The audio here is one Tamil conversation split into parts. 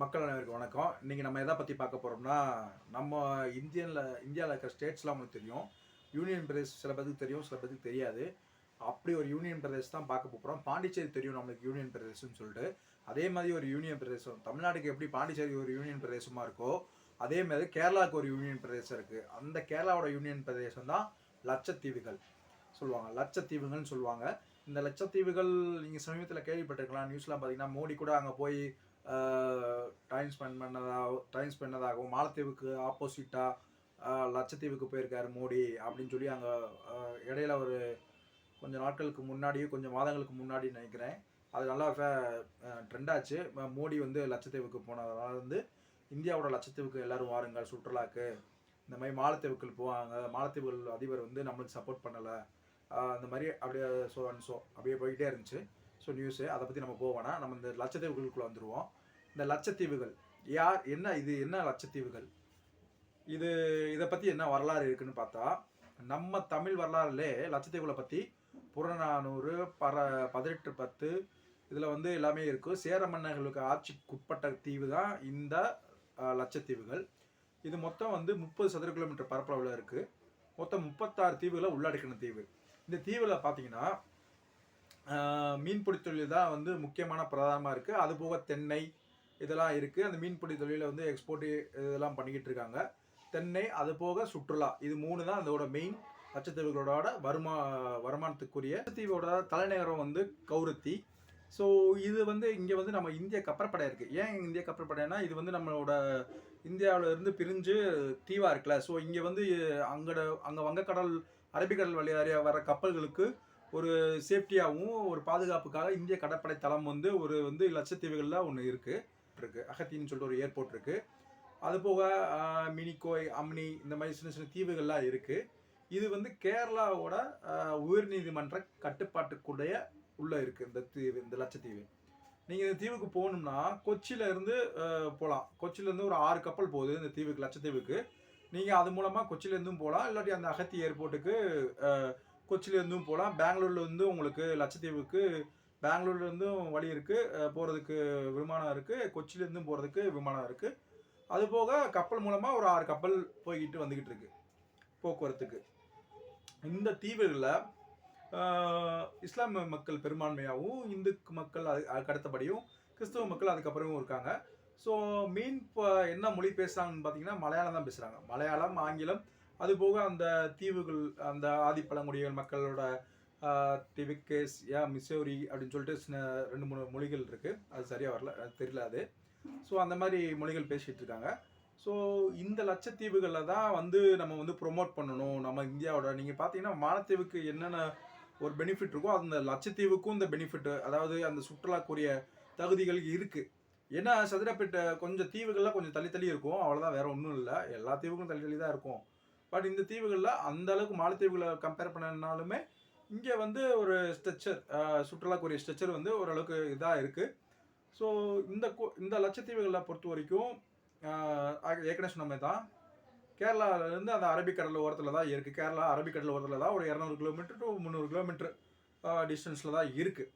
மக்கள் அனைவருக்கு வணக்கம். இன்றைக்கி நம்ம எதை பற்றி பார்க்க போகிறோம்னா நம்ம இந்தியனில் இந்தியாவில் இருக்கிற ஸ்டேட்ஸ்லாம் உங்களுக்கு தெரியும். யூனியன் பிரதேஷ் சில பேருக்கு தெரியும் சில பேருக்கு தெரியாது. அப்படி ஒரு யூனியன் பிரதேஷ் தான் பார்க்க போகிறோம் பாண்டிச்சேரி தெரியும் நம்மளுக்கு யூனியன் பிரதேசம்னு சொல்லிட்டு. அதே மாதிரி ஒரு யூனியன் பிரதேசம் தமிழ்நாட்டுக்கு எப்படி பாண்டிச்சேரி ஒரு யூனியன் பிரதேசமாக இருக்கோ அதே மாதிரி கேரளாவுக்கு ஒரு யூனியன் பிரதேசம் இருக்குது அந்த கேரளாவோட யூனியன் பிரதேசம் தான் லட்சத்தீவுகள் சொல்லுவாங்க. லட்சத்தீவுகள்னு சொல்லுவாங்க. இந்த லட்சத்தீவுகள் நீங்கள் சமீபத்தில் கேள்விப்பட்டிருக்கலாம். நியூஸ்லாம் பார்த்தீங்கன்னா மோடி கூட அங்கே போய் டைம் ஸ்பெண்ட் பண்ணதாக டைம் ஸ்பெண்ட் பண்ணதாகவும் மாலத்தீவுக்கு ஆப்போசிட்டாக லட்சத்தீவுக்கு போயிருக்காரு மோடி அப்படின்னு சொல்லி அங்கே இடையில ஒரு கொஞ்சம் நாட்களுக்கு முன்னாடி கொஞ்சம் மாதங்களுக்கு முன்னாடி நினைக்கிறேன். அது நல்லா ஃபே ட்ரெண்டாச்சு மோடி வந்து லட்சத்தீவுக்கு போனதால வந்து இந்தியாவோட லட்சத்தீவுக்கு எல்லாரும் வாருங்கள் சுற்றுலாக்கு. இந்த மாதிரி மாலத்தீவுக்கள் போவாங்க. மாலத்தீவுகள் அதிபர் வந்து நம்மளுக்கு சப்போர்ட் பண்ணலை. அந்த மாதிரி அப்படியே ஸோ அண்ட் ஸோ அப்படியே போயிட்டே இருந்துச்சு. ஸோ நியூஸு அதை பற்றி நம்ம போவோம்னா நம்ம இந்த லட்சத்தீவுகளுக்குள்ளே வந்துடுவோம் இந்த லட்சத்தீவுகள். யார் என்ன இது என்ன லட்சத்தீவுகள்? இது இதை பற்றி என்ன வரலாறு இருக்குன்னு பார்த்தா நம்ம தமிழ் வரலாறுலே லட்சத்தீவுகளை பற்றி புறநானூறு பர பதினெட்டு பத்து இதில் வந்து எல்லாமே இருக்கும் சேர மன்னர்களுக்கு ஆட்சிக்குட்பட்ட தீவு தான் இந்த லட்சத்தீவுகள். இது மொத்தம் வந்து முப்பது சதுர கிலோமீட்டர் பரப்பளவில் இருக்குது மொத்தம் முப்பத்தாறு தீவுகளை உள்ளடக்கின தீவு. இந்த தீவில் பார்த்தீங்கன்னா மீன்பிடி தொழில் தான் வந்து முக்கியமான பிரதானமாக இருக்குது அது போக தென்னை இதெல்லாம் இருக்குது அந்த மீன்பிடி தொழிலில் வந்து எக்ஸ்போர்ட் இதெல்லாம் பண்ணிக்கிட்டு இருக்காங்க. தென்னை அது போக சுற்றுலா. இது மூணு தான் அதோட மெயின் லட்சத்தீவுகளோட வருமா வருமானத்துக்குரிய. லட்சத்தீவோட தலைநகரம் வந்து கௌரத்தி. ஸோ இது வந்து இங்கே வந்து நம்ம இந்திய கப்பற்படை இருக்குது ஏன் இந்திய கப்பற்படைனா இது வந்து நம்மளோட இந்தியாவுல இருந்து பிரிஞ்சு தீவாக இருக்குல்ல. ஸோ இங்கே வந்து அங்கட அங்கே வங்கக்கடல் அரபிக்கடல் வழியாக வர கப்பல்களுக்கு ஒரு சேஃப்டியாகவும் ஒரு பாதுகாப்புக்காக இந்திய கடற்படை தளம் வந்து ஒரு வந்து லட்சத்தீவுகளில் ஒன்று இருக்குது இருக்கு. அகத்தின்னு சொல்லிட்டு ஒரு ஏர்போர்ட் இருக்குது அது போக மினிக்கோய் அம்னி இந்த மாதிரி சின்ன சின்ன தீவுகள்லாம் இருக்குது இது வந்து கேரளாவோட உயர்நீதிமன்ற கட்டுப்பாட்டுக்குடைய உள்ளே இருக்குது இந்த தீவு இந்த லட்சத்தீவு. நீங்கள் இந்த தீவுக்கு போகணும்னா கொச்சியிலேருந்து போகலாம் கொச்சியிலேருந்து ஒரு ஆறு கப்பல் போகுது இந்த தீவுக்கு லட்சத்தீவுக்கு. நீங்கள் அது மூலமாக கொச்சியிலேருந்தும் போகலாம் இல்லாட்டி அந்த அகத்தி ஏர்போர்ட்டுக்கு கொச்சியிலேருந்தும் போகலாம் பெங்களூர்லேருந்து உங்களுக்கு லட்சத்தீவுக்கு பெங்களூர்லேருந்தும் வழி இருக்குது போகிறதுக்கு விமானம் இருக்குது கொச்சிலேருந்தும் போகிறதுக்கு விமானம் இருக்குது அது போக கப்பல் மூலமாக ஒரு ஆறு கப்பல் போய்கிட்டு வந்துக்கிட்டு இருக்கு போக்குவரத்துக்கு. இந்த தீவுகளில் இஸ்லாமிய மக்கள் பெரும்பான்மையாகவும் இந்து மக்கள் அது கடத்தபடியும் அடுத்தபடியும் கிறிஸ்தவ மக்கள் அதுக்கப்புறமும் இருக்காங்க. ஸோ மீன் இப்போ என்ன மொழி பேசுகிறாங்கன்னு பார்த்தீங்கன்னா மலையாளம் தான் பேசுகிறாங்க மலையாளம் ஆங்கிலம் அதுபோக அந்த தீவுகள் அந்த ஆதிப்பழங்குடிகள் மக்களோட டிவிகேஸ் யா மிசோரி அப்படின்னு சொல்லிட்டு சின்ன ரெண்டு மூணு மொழிகள் இருக்குது அது சரியாக வரல அது தெரியல அது. ஸோ அந்த மாதிரி மொழிகள் பேசிகிட்டு இருக்காங்க. ஸோ இந்த லட்சத்தீவுகளில் தான் வந்து நம்ம வந்து ப்ரொமோட் பண்ணணும். நம்ம இந்தியாவோட நீங்கள் பார்த்தீங்கன்னா மாலத்தீவுக்கு என்னென்ன ஒரு பெனிஃபிட் இருக்கோ அந்த லட்சத்தீவுக்கும் இந்த பெனிஃபிட் அதாவது அந்த சுற்றுலாக்குரிய தகுதிகள் இருக்குது ஏன்னா சதுரப்பேட்டை கொஞ்சம் தீவுகள்லாம் கொஞ்சம் தள்ளி தள்ளி இருக்கும். அவ்வளோதான் வேறு ஒன்றும் இல்லை. எல்லா தீவுக்கும் தள்ளி தள்ளி தான் இருக்கும். பட் இந்த தீவுகளில் அந்த அளவுக்கு மாலத்தீவுகளை கம்பேர் பண்ணனாலுமே இங்கே வந்து ஒரு ஸ்ட்ரெச்சர் சுற்றுலாக்குரிய ஸ்ட்ரெச்சர் வந்து ஓரளவுக்கு இதாக இருக்குது ஸோ இந்த இந்த லட்சத்தீவுகளை பொறுத்த வரைக்கும் ஏற்கனவே சொன்ன மாதிரி தான். கேரளாவிலேருந்து அந்த அரபிக்கடல் ஓரத்தில் தான் இருக்குது கேரளா அரபிக்கடல் ஓரத்தில் தான் ஒரு இரநூறு கிலோமீட்டர் டு முந்நூறு கிலோமீட்டர் டிஸ்டன்ஸில் தான் இருக்குது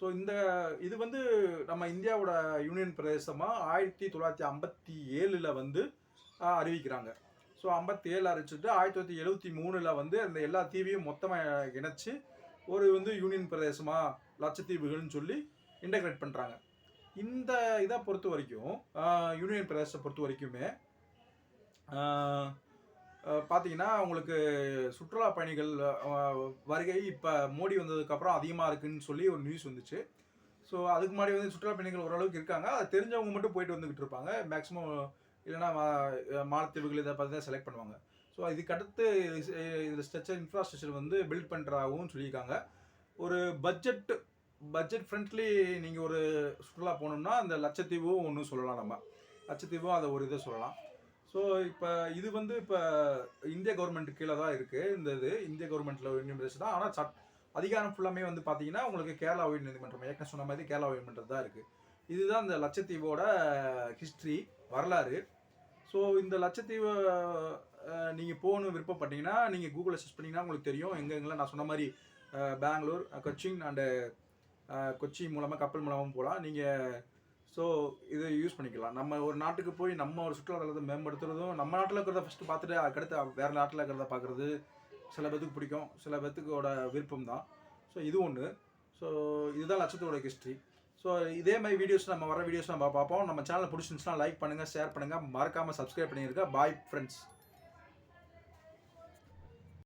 ஸோ இந்த இது வந்து நம்ம இந்தியாவோட யூனியன் பிரதேசமாக ஆயிரத்தி தொள்ளாயிரத்தி ஐம்பத்தி ஏழில் வந்து அறிவிக்கிறாங்க. ஸோ ஐம்பத்தி ஏழு அரைச்சிட்டு ஆயிரத்தி தொள்ளாயிரத்தி எழுபத்தி மூணில் வந்து அந்த எல்லா தீவையும் மொத்தமாக இணைச்சி ஒரு வந்து யூனியன் பிரதேசமாக லட்சத்தீவுகள்னு சொல்லி இன்டகிரேட் பண்ணுறாங்க இந்த இதை பொறுத்த வரைக்கும் யூனியன் பிரதேசத்தை பொறுத்த வரைக்குமே பார்த்தீங்கன்னா உங்களுக்கு சுற்றுலா பயணிகள் வருகை இப்போ மோடி வந்ததுக்கப்புறம் அதிகமாக இருக்குன்னு சொல்லி ஒரு நியூஸ் வந்துச்சு. ஸோ அதுக்கு முன்னாடி வந்து சுற்றுலா பயணிகள் ஓரளவுக்கு இருக்காங்க. அது தெரிஞ்சவங்க மட்டும் போயிட்டு வந்துக்கிட்டு இருப்பாங்க. மேக்ஸிமம் இல்லைன்னா மாலத்தீவுகள் இதை பார்த்து தான் செலக்ட் பண்ணுவாங்க. ஸோ இதுக்கடுத்து இதில் ஸ்ட்ரக்சர் இன்ஃப்ராஸ்ட்ரக்சர் வந்து பில்ட் பண்ணுறாகவும் சொல்லியிருக்காங்க. ஒரு பட்ஜெட் பட்ஜெட் ஃப்ரெண்ட்லி நீங்கள் ஒரு சுற்றுலா போகணும்னா அந்த லட்சத்தீவும் ஒன்று சொல்லலாம் நம்ம. லட்சத்தீவும் அதை ஒரு இதை சொல்லலாம். ஸோ இப்போ இது வந்து இப்போ இந்திய கவர்மெண்ட் கீழே தான் இருக்குது இந்த இது இந்திய கவர்மெண்ட்டில் யூனிவர்சிட்டி தான். ஆனால் சட் அதிகாரம் ஃபுல்லாமே வந்து பார்த்தீங்கன்னா உங்களுக்கு கேரளா உயர் நீதிமன்றம் ஏற்கனவே சொன்ன மாதிரி கேரளா உயர்நீதிமன்றம் தான் இருக்குது இதுதான் இந்த லட்சத்தீவோட ஹிஸ்ட்ரி வரலாறு. ஸோ இந்த லட்சத்தீவை நீங்கள் போகணும் விருப்பப்பட்டீங்கன்னா நீங்கள் கூகுளில் சர்ச் பண்ணிங்கன்னா உங்களுக்கு தெரியும். எங்கெங்கெல்லாம் நான் சொன்ன மாதிரி பெங்களூர் கொச்சின் அண்டு கொச்சி மூலமாக கப்பல் மூலமாகவும் போகலாம். நீங்கள் ஸோ இதை யூஸ் பண்ணிக்கலாம். நம்ம ஒரு நாட்டுக்கு போய் நம்ம ஒரு சுற்றுலாத்தலத்தை மேம்படுத்துறதும் நம்ம நாட்டில் இருக்கிறத ஃபஸ்ட்டு பார்த்துட்டு அதுக்கடுத்து வேறு நாட்டில் இருக்கிறத பார்க்குறது சில பேத்துக்கு பிடிக்கும். சில பேத்துக்கோட விருப்பம் தான் ஸோ இது ஒன்று ஸோ இதுதான் லட்சத்தோட ஹிஸ்ட்ரி ஸோ இதே மாதிரி வீடியோஸ் நம்ம வர வீடியோஸ் நம்ம பார்ப்போம். நம்ம சேனல் பிடிச்சிருந்துச்சுன்னா லைக் பண்ணுங்கள் ஷேர் பண்ணுங்கள் மறக்காமல் சப்ஸ்கிரைப் பண்ணியிருக்கேன் பாய் ஃப்ரெண்ட்ஸ்